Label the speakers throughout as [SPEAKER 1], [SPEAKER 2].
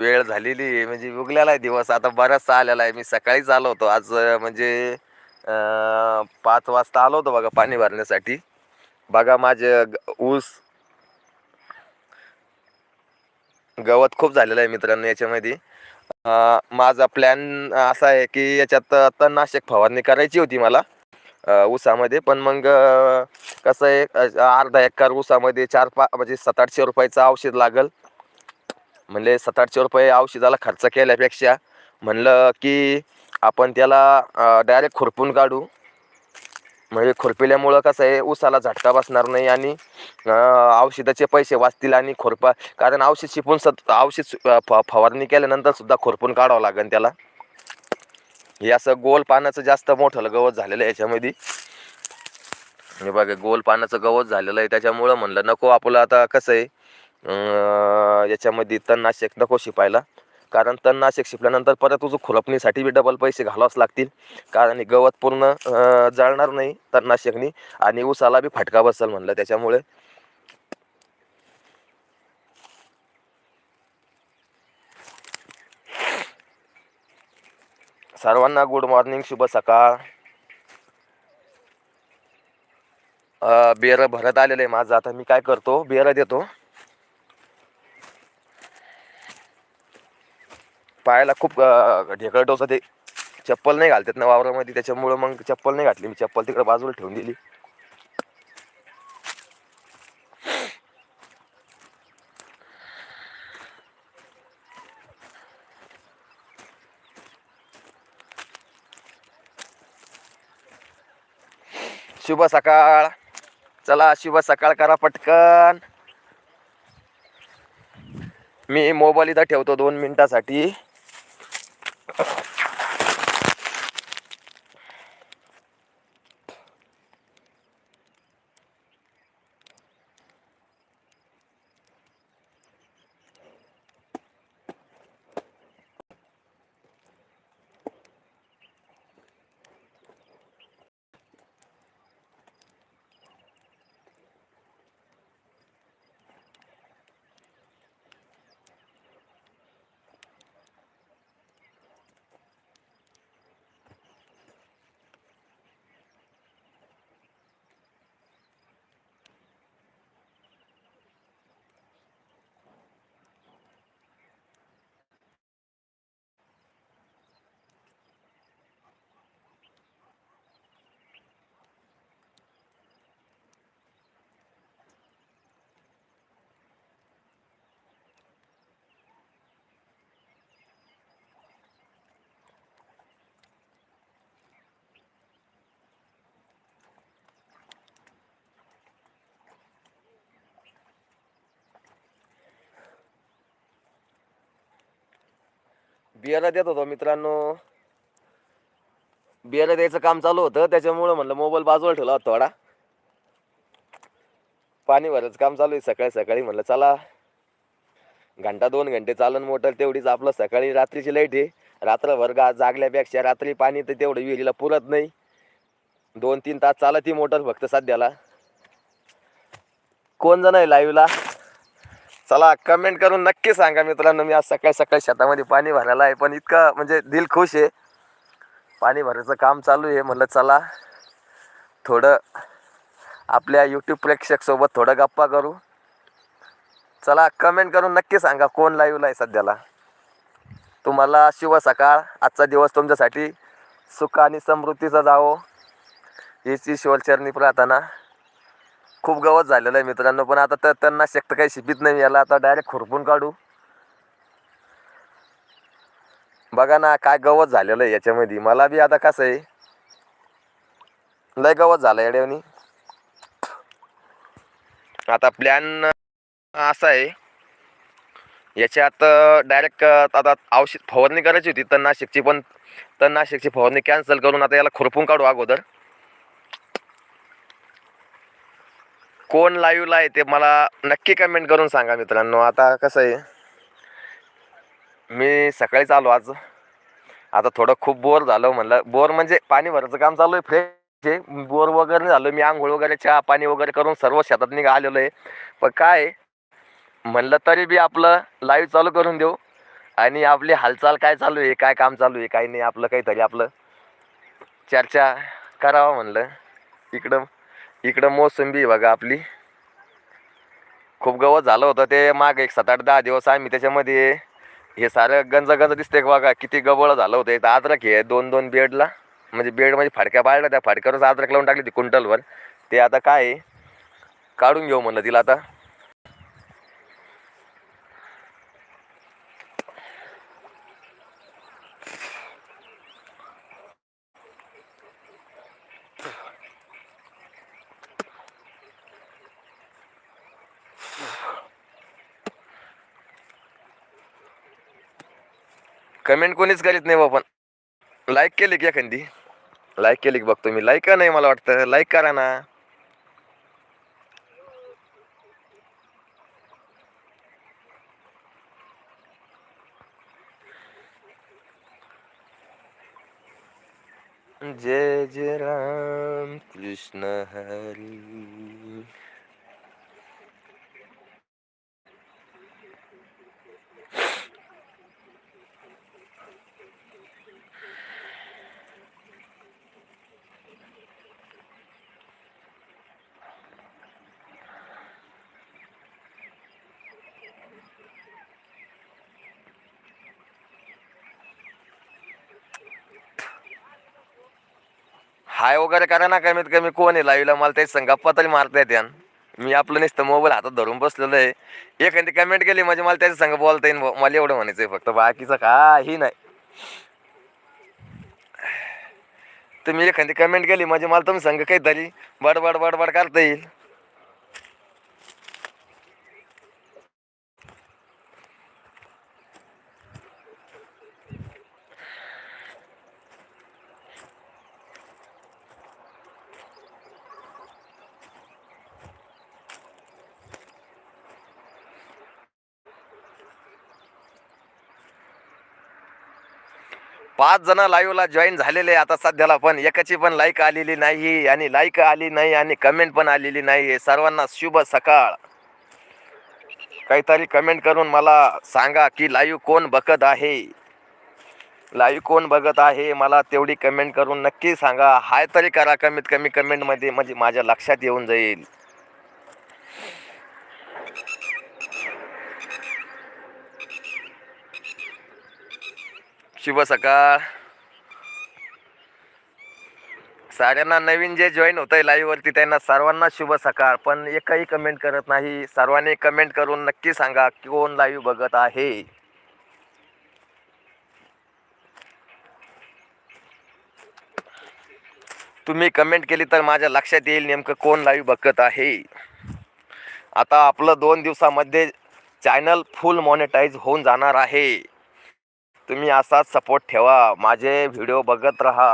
[SPEAKER 1] वेळ झालेली आहे. म्हणजे उगलेला आहे दिवस. आता बराचसा आलेला आहे. मी सकाळीच आलो होतो. आज म्हणजे पाच वाजता आलो होतो बघा पाणी भरण्यासाठी. बघा माझे ग- ऊस गवत खूप झालेलं आहे मित्रांनो याच्यामध्ये. माझा प्लॅन असा आहे की याच्यात तणनाशक फवारणी करायची होती मला ऊसामध्ये. पण मग कसं आहे अर्धा एकर ऊसामध्ये चार पा म्हणजे सात आठशे रुपयाचं औषध लागल. म्हणले सात आठशे रुपये औषधाला खर्च केल्यापेक्षा म्हणलं की आपण त्याला डायरेक्ट खुरपून काढू. म्हणजे खुरपिल्यामुळं कसं आहे ऊसाला झटका बसणार नाही आणि औषधाचे पैसे वाचतील आणि खुरपा कारण औषध शिपून सत औषध फ फवारणी केल्यानंतर सुद्धा खुरपून काढावं लागेल त्याला. हे असं गोल पानाचं जास्त मोठं गवत झालेलं आहे याच्यामध्ये. हे बघा गोल पानाचं गवत झालेलं आहे. त्याच्यामुळं म्हणलं नको आपलं आता कसं आहे याच्यामध्ये तणनाशक नको शिपायला. कारण तणनाशक शिपल्यानंतर परत तुझं खुरपणीसाठी बी डबल पैसे घालावंच लागतील. कारण हे गवत पूर्ण जळणार नाही तणनाशकनी आणि ऊसाला बी फटका बसल म्हणलं त्याच्यामुळे. सर्वांना गुड मॉर्निंग शुभ सकाळ. अ, बेरं भरत आलेलं आहे माझं. आता मी काय करतो बेरं देतो. पायाला खूप अ, ढेकळ ते चप्पल नाही घालतात ना वावरामध्ये त्याच्यामुळं मग चप्पल नाही घातली मी. चप्पल तिकडे बाजूला ठेवून दिली. शुभ सकाळ. चला शुभ सकाळ करा पटकन. मी मोबाईल इथं ठेवतो दोन मिनिटासाठी. i बियाला देत होतो मित्रांनो. बियाला द्यायचं काम चालू होतं त्याच्यामुळं म्हणलं मोबाईल बाजूला ठेवला होता थोडा. पाणी भरायचं काम चालू आहे सकाळी सकाळी म्हणलं चला. घंटा दोन घंटे चालन मोटर तेवढीच आपलं सकाळी रात्रीची लाइट आहे. रात्रभर गा जागल्यापेक्षा रात्री पाणी तर तेवढं विहिरीला पुरत नाही. दोन तीन तास चालत ती मोटर फक्त सध्याला. कोण जण आहे लाईव्हला चला कमेंट करून नक्की सांगा मित्रांनो मी आज सकाळी सकाळी शेतामध्ये पाणी भरायला आहे. पण इतकं म्हणजे दिल खुश आहे. पाणी भरायचं काम चालू आहे. म्हणलं चला थोडं आपल्या यूट्यूब प्रेक्षकसोबत थोडं गप्पा करू. चला कमेंट करून नक्की सांगा कोण लाईव्हला आहे सध्याला. तुम्हाला शुभ सकाळ आजचा दिवस तुमच्यासाठी सुख आणि समृद्धीचा जावो. याची ईश्वरचरणी प्रार्थना. खूप गवत झालेलं आहे मित्रांनो पण आता तर त्यांना शक्त काही शिपित नाही याला. आता डायरेक्ट खुरपून काढू. बघा ना काय गवत झालेलं आहे याच्यामध्ये. मला बी आता कसं आहे लय गवत झालं येड्यावनी आता प्लॅन असा आहे याच्यात डायरेक्ट आता औषध फवारणी करायची होती तणनाशकची पण तणनाशकची फवारणी कॅन्सल करून आता याला खुरपून काढू अगोदर. कोण लाईव्हला आहे ते मला नक्की कमेंट करून सांगा मित्रांनो. आता कसं आहे? मी सकाळीच आलो आज. आता थोडं खूप बोर झालं म्हणलं. बोर म्हणजे पाणी भरायचं काम चालू आहे फ्रेश आहे. बोर वगैरे नाही झालं. मी आंघोळ वगैरे चहा पाणी वगैरे करून सर्व शेतात निघा आलेलो आहे. पण काय म्हणलं तरी बी आपलं लाईव्ह चालू करून देऊ. आणि आपली हालचाल काय चालू आहे काय काम चालू आहे काय नाही आपलं काहीतरी आपलं चर्चा करावं म्हणलं. इकडं इकडं मोसंबी बघा आपली. खूप गवत झालं होतं ते माग एक सात आठ दहा दिवस आम्ही त्याच्यामध्ये हे सारं गंज गंज दिसते बघा किती गवळ झालं होतं. इथं अद्रक हे दोन दोन बेडला. म्हणजे बेड म्हणजे फाडक्या पाळल्या त्या फाडक्यावरच अद्रक लावून टाकली ती कुंटलवर. ते आता काय आहे, काढून घेऊ म्हणलं तिला आता. कमेंट कोणीच करीत नाही बाबा लाईक केली की एखादी. लाईक केली की बघतो मी. लाईक का नाही मला वाटतं. लाईक करा ना. जय जय राम कृष्ण हरी. हाय वगैरे करा ना कमीत कमी. कोण आहे लाईव्हला मला तेच सांग. गप्पा तरी मारता येते मी आपलं नुसतं मोबाईल हातात धरून बसलेलो आहे. एखादी कमेंट केली म्हणजे मला त्याच्या संग बोलता येईन मला एवढं म्हणायचं आहे फक्त. बाकीचं काही नाही. तुम्ही एखादी कमेंट केली म्हणजे मला तुम्ही सांग काहीतरी. बडबड बडबड करता येईल. पाच जण लाईव्हला जॉईन झालेले आता सध्याला पण. एकाची पण लाईक आलेली नाही आणि लाईक आली नाही आणि कमेंट पण आलेली नाही सर्वांना शुभ सकाळ. काहीतरी कमेंट करून मला सांगा की लाईव्ह कोण बघत आहे? लाईव्ह कोण बघत आहे? मला तेवढी कमेंट करून नक्की सांगा. हाय तरी करा कमीत कमी कमेंटमध्ये म्हणजे माझ्या लक्षात येऊन जाईल. शुभ सकाळ. साऱ्यांना नवीन जे जॉईन होत आहे लाईव्हवरती त्यांना सर्वांना शुभ सकाळ. पण एकही कमेंट करत नाही. सर्वांनी कमेंट करून नक्की सांगा कोण लाईव्ह बघत आहे. तुम्ही कमेंट केली तर माझ्या लक्षात येईल नेमकं कोण लाईव्ह बघत आहे. आता आपलं दोन दिवसामध्ये चॅनल फुल मॉनिटाईज होऊन जाणार आहे. तुम्ही असाच सपोर्ट ठेवा. माझे व्हिडिओ बघत राहा.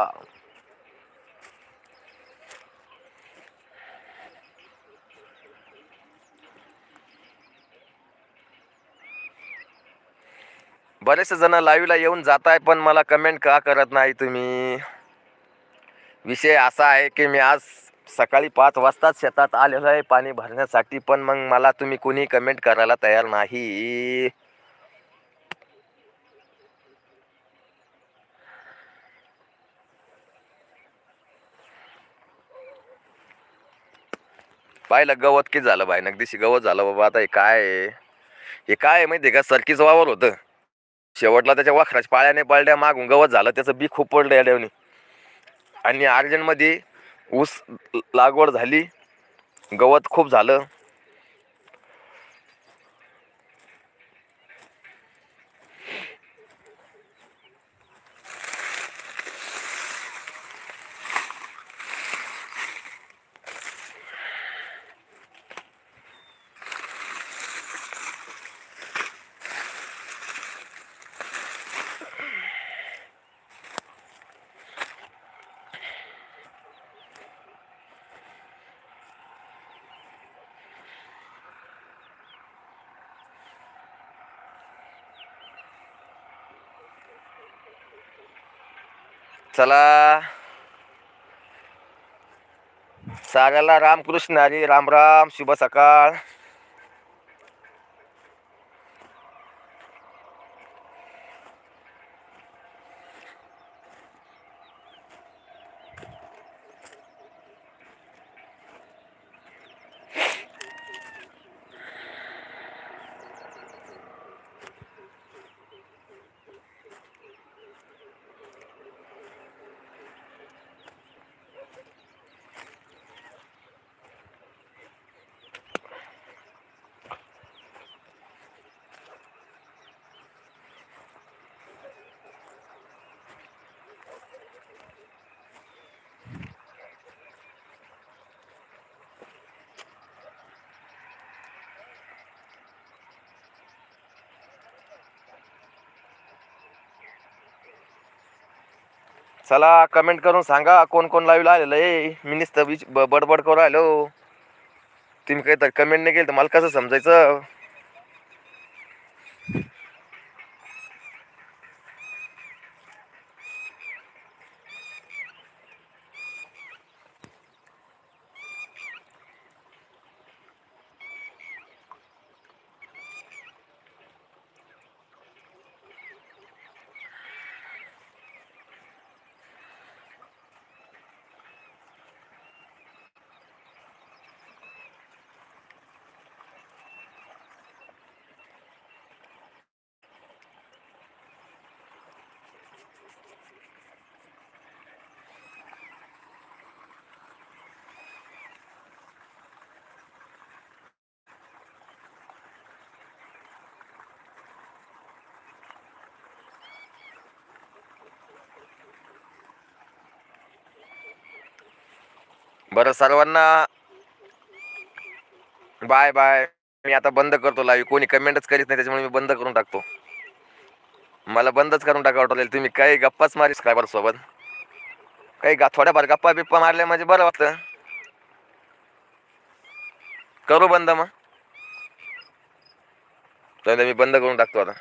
[SPEAKER 1] बरेचसे जण लाईव्हला येऊन जात आहे पण मला कमेंट का करत नाही तुम्ही? विषय असा आहे की मी आज सकाळी पाच वाजताच शेतात आलेलो आहे पाणी भरण्यासाठी पण मग मला तुम्ही कोणी कमेंट करायला तयार नाही. पाहिलं गवत किती झालं बाय नगदीशी गवत झालं बाबा आता हे काय आहे? हे काय आहे माहिती आहे का? सरकीचं वावर होतं. शेवटला त्याच्या वाखराच्या पाळ्याने पळड्या मागून गवत झालं त्याचं बी खूप पडलं या डेवनी आणि अर्जंटमध्ये ऊस लागवड झाली गवत खूप झालं. चला. साऱ्याला रामकृष्ण हरी राम राम शुभ सकाळ. चला कमेंट करून सांगा कोण कोण लाईव्हला आलेलं आहे. मी नुसतं बीच ब- बडबड करू आलो तुम्ही काही तर कमेंट नाही केलं तर मला कसं समजायचं? बरं सर्वांना बाय बाय मी आता बंद करतो लाईव्ह कोणी कमेंटच करीत नाही त्याच्यामुळे मी बंद करून टाकतो. मला बंदच करून टाका वाटलेलं तुम्ही काही गप्पाच मारीस काय बरं सोबत? काही गा थोड्याफार गप्पा बिप्पा मारल्या म्हणजे बरं वाटतं. करू बंद मग. तर मी बंद करून टाकतो आता.